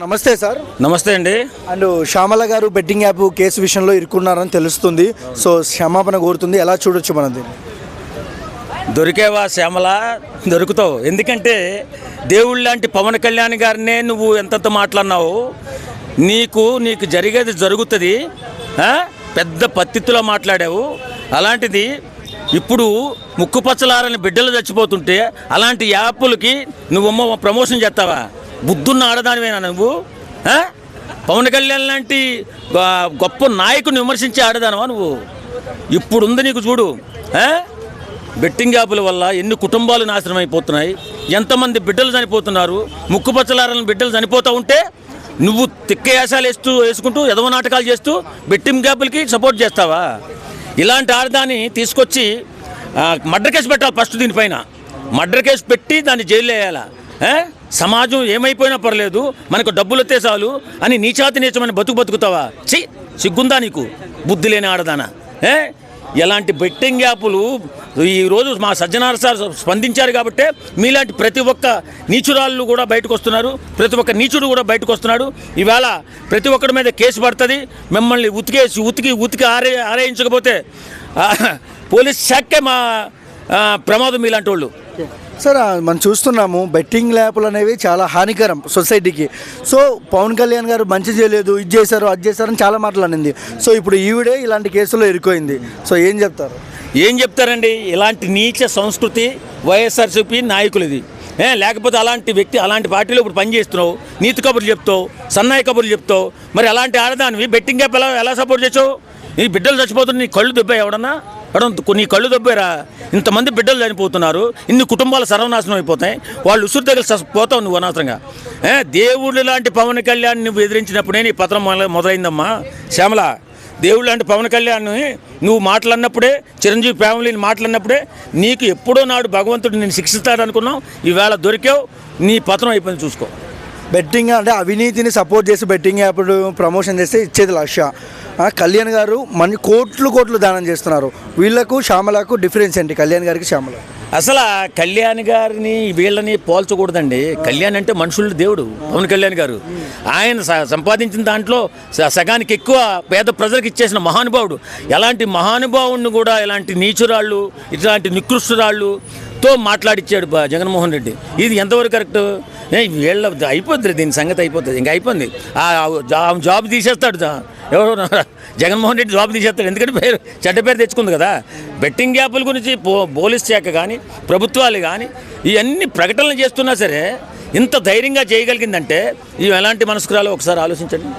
నమస్తే సార్. నమస్తే అండి. అండ్ శ్యామల గారు బెట్టింగ్ యాప్ కేసు విషయంలో ఇరుక్కున్నారని తెలుస్తుంది. సో క్షమాపణ కోరుతుంది. ఎలా చూడొచ్చు మనం దీన్ని? దొరికేవా శ్యామల? దొరుకుతావు. ఎందుకంటే దేవుళ్ళ లాంటి పవన్ కళ్యాణ్ గారినే నువ్వు ఎంతంత మాట్లాడినావు? నీకు నీకు జరిగేది జరుగుతుంది? పెద్ద పత్తిత్తులో మాట్లాడావు. అలాంటిది ఇప్పుడు ముక్కు పచ్చలారని బిడ్డలు చచ్చిపోతుంటే అలాంటి యాప్లకి నువ్వమ్మ ప్రమోషన్ చేస్తావా? బుద్ధున్న ఆడదానివేనా నువ్వు? పవన్ కళ్యాణ్ లాంటి గొప్ప నాయకుని విమర్శించి ఆడదానవా నువ్వు? ఇప్పుడుంది నీకు చూడు బెట్టింగ్ యాపుల వల్ల ఎన్ని కుటుంబాలు నాశనం అయిపోతున్నాయి ఎంతమంది బిడ్డలు చనిపోతున్నారు ముక్కు బిడ్డలు చనిపోతూ ఉంటే నువ్వు తిక్క యాసాలు వేస్తూ వేసుకుంటూ ఎదవ నాటకాలు చేస్తూ బెట్టింగ్ గ్యాపులకి సపోర్ట్ చేస్తావా? ఇలాంటి ఆడదాన్ని తీసుకొచ్చి మర్డర్ కేసు పెట్టాలి ఫస్ట్ దీనిపైన. మర్డర్ కేసు పెట్టి దాన్ని జైలు వేయాలా? సమాజం ఏమైపోయినా పర్లేదు మనకు డబ్బులు వస్తే చాలు అని నీచాతి నీచమని బతుకు బతుకుతావా? చి సిగ్గుందా నీకు? బుద్ధి లేని ఆడదానా? ఏ? ఎలాంటి బెట్టింగ్ యాపులు ఈరోజు మా సజ్జనార్ సార్ స్పందించారు కాబట్టి మీలాంటి ప్రతి ఒక్క నీచురాళ్ళు కూడా బయటకు వస్తున్నారు ప్రతి ఒక్క నీచుడు కూడా బయటకు వస్తున్నాడు. ఇవాళ ప్రతి ఒక్కడి మీద కేసు పడుతుంది మిమ్మల్ని ఉతికేసి ఉతికి ఉతికి ఆరే ఆరేయించకపోతే పోలీస్ శాఖే మా ప్రమాదం మీలాంటి వాళ్ళు సార్ మనం చూస్తున్నాము బెట్టింగ్ ల్యాప్లు అనేవి చాలా హానికరం సొసైటీకి. సో పవన్ కళ్యాణ్ గారు మంచి చేయలేదు ఇది చేశారు అది చేశారని చాలా మాట్లాడింది సో ఇప్పుడు ఈవిడే ఇలాంటి కేసులో ఇరుకోయింది సో ఏం చెప్తారు? ఏం చెప్తారండి? ఇలాంటి నీచ సంస్కృతి వైఎస్ఆర్సీపీ నాయకులది. ఏ లేకపోతే అలాంటి వ్యక్తి అలాంటి పార్టీలో ఇప్పుడు పనిచేస్తున్నావు నీతి కబుర్లు చెప్తావు సన్నాయి కబుర్లు చెప్తావు మరి అలాంటి ఆడదానివి బెట్టింగ్ యాప్ ఎలా ఎలా సపోర్ట్ చేసావు? నీ బిడ్డలు చచ్చిపోతున్న నీ కళ్ళు దెబ్బా ఎవడన్నా? ఎవడన్నా నీ కళ్ళు దెబ్బారా? ఇంతమంది బిడ్డలు చనిపోతున్నారు ఇన్ని కుటుంబాలు సర్వనాశనం అయిపోతాయి వాళ్ళు ఉసురు దగ్గర పోతావు నువ్వు అనవసరంగా దేవుళ్ళు దేవుడు లాంటి పవన్ కళ్యాణ్ నువ్వు ఎదిరించినప్పుడే నీ పత్రం మొదలైందమ్మా. శ్యామల దేవుడు లాంటి పవన్ కళ్యాణ్ నువ్వు మాట్లాడినప్పుడే చిరంజీవి ఫ్యామిలీని మాట్లాడినప్పుడే నీకు ఎప్పుడో నాడు భగవంతుడు నేను శిక్షిస్తాడనుకున్నావు ఈవేళ దొరికావు నీ పత్రం అయిపోయింది చూసుకో. బెట్టింగ్ అంటే అవినీతిని సపోర్ట్ చేసి బెట్టింగ్ యాప్లు ప్రమోషన్ చేస్తే ఇచ్చేది లక్ష. కళ్యాణ్ గారు మన కోట్లు కోట్లు దానం చేస్తున్నారు. వీళ్ళకు శ్యామలకు డిఫరెన్స్ ఏంటి? కళ్యాణ్ గారికి శ్యామల అసలు కళ్యాణ్ గారిని వీళ్ళని పోల్చకూడదండి. కళ్యాణ్ అంటే మనుషులు దేవుడు పవన్ కళ్యాణ్ గారు. ఆయన సంపాదించిన దాంట్లో సగానికి ఎక్కువ పేద ప్రజలకు ఇచ్చేసిన మహానుభావుడు. ఎలాంటి మహానుభావుడిని కూడా ఇలాంటి నీచురాళ్ళు ఇట్లాంటి తో మాట్లాడిచ్చాడు జగన్మోహన్ రెడ్డి. ఇది ఎంతవరకు కరెక్ట్? వీళ్ళ అయిపోద్ది దీని సంగతి అయిపోతుంది ఇంకా అయిపోయింది. ఆ జాబ్ తీసేస్తాడు ఎవరు? జగన్మోహన్ రెడ్డి జాబ్ తీసేస్తాడు. ఎందుకంటే పేరు చెడ్డ పేరు తెచ్చుకుంది కదా. బెట్టింగ్ యాప్ల గురించి పో పోలీస్ శాఖ కానీ ప్రభుత్వాలు కానీ ఇవన్నీ ప్రకటనలు చేస్తున్నా సరే ఇంత ధైర్యంగా చేయగలిగిందంటే ఇవి ఎలాంటి మనస్కురాలు? ఒకసారి ఆలోచించండి.